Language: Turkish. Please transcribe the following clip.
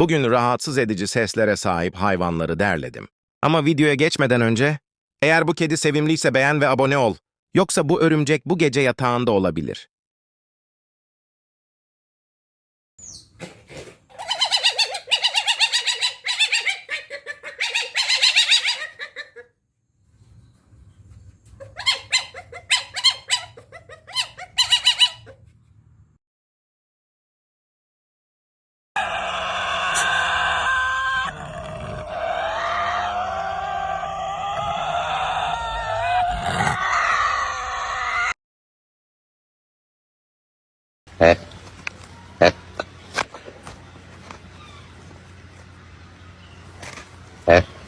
Bugün rahatsız edici seslere sahip hayvanları derledim. Ama videoya geçmeden önce, eğer bu kedi sevimliyse beğen ve abone ol. Yoksa bu örümcek bu gece yatağında olabilir. Yeah.